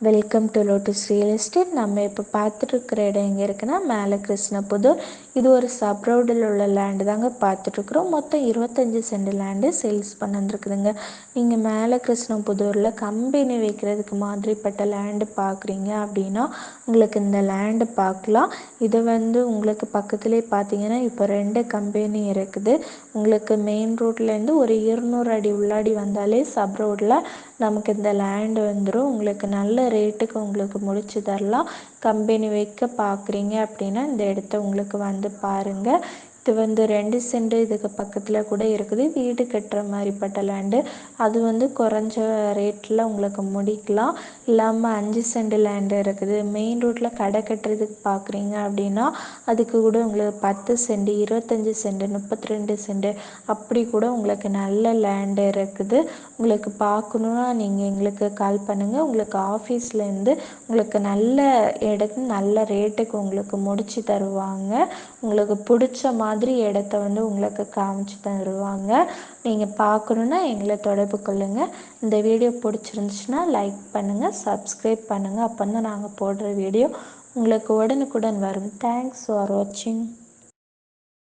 Welcome to Lotus real estate நம்ம இப்போ பார்த்துட்ருக்குற இடம் எங்கே இருக்குன்னா மேலே கிருஷ்ணபுதூர் இது ஒரு சப்ரோடில் உள்ள லேண்டு தாங்க பார்த்துட்ருக்குறோம் மொத்தம் இருபத்தஞ்சி சென்ட் லேண்டு சேல்ஸ் பண்ணிருக்குதுங்க நீங்கள் மேலே கிருஷ்ணபுதூரில் கம்பெனி வைக்கிறதுக்கு மாதிரிப்பட்ட லேண்டு பார்க்குறீங்க அப்படின்னா உங்களுக்கு இந்த லேண்டு பார்க்கலாம். இது வந்து உங்களுக்கு பக்கத்துலேயே பார்த்தீங்கன்னா இப்போ ரெண்டு கம்பெனி இருக்குது. உங்களுக்கு மெயின் ரோட்லேருந்து ஒரு இருநூறு அடி உள்ளாடி வந்தாலே சப்ரோடில் நமக்கு இந்த லேண்டு வந்துடும் உங்களுக்கு நல்ல ரேட்டுக்கு உங்களுக்கு முடிச்சு தரலாம் கம்பெனி வைக்க பார்க்குறீங்க அப்படின்னா இந்த இடத்த உங்களுக்கு வந்து பாருங்கள் இது வந்து ரெண்டு சென்ட் இதுக்கு பக்கத்தில் கூட இருக்குது. வீடு கட்டுற மாதிரிப்பட்ட லேண்டு அது வந்து குறைஞ்ச ரேட்டில் உங்களுக்கு முடிக்கலாம். இல்லாமல் அஞ்சு சென்ட் லேண்டு இருக்குது. மெயின் ரோட்டில் கடை கட்டுறதுக்கு பார்க்குறீங்க அப்படின்னா அதுக்கு கூட உங்களுக்கு பத்து சென்ட் இருபத்தஞ்சி சென்ட் முப்பத்தி ரெண்டு சென்ட் அப்படி கூட உங்களுக்கு நல்ல லேண்டு இருக்குது. உங்களுக்கு பார்க்கணுன்னா நீங்கள் எங்களுக்கு கால் பண்ணுங்கள் உங்களுக்கு ஆஃபீஸ்லேருந்து உங்களுக்கு நல்ல இடத்து நல்ல ரேட்டுக்கு உங்களுக்கு முடித்து தருவாங்க. உங்களுக்கு பிடிச்ச மாதிரி இடத்த வந்து உங்களுக்கு காமிச்சு தருவாங்க. நீங்கள் பார்க்கணுன்னா எங்களை தொடர்பு கொள்ளுங்கள் இந்த வீடியோ பிடிச்சிருந்துச்சுன்னா லைக் பண்ணுங்கள் சப்ஸ்கிரைப் பண்ணுங்கள் அப்போ தான் நாங்கள் போடுற வீடியோ உங்களுக்கு உடனுக்குடன் வரும். தேங்க்ஸ் ஃபார் வாட்சிங்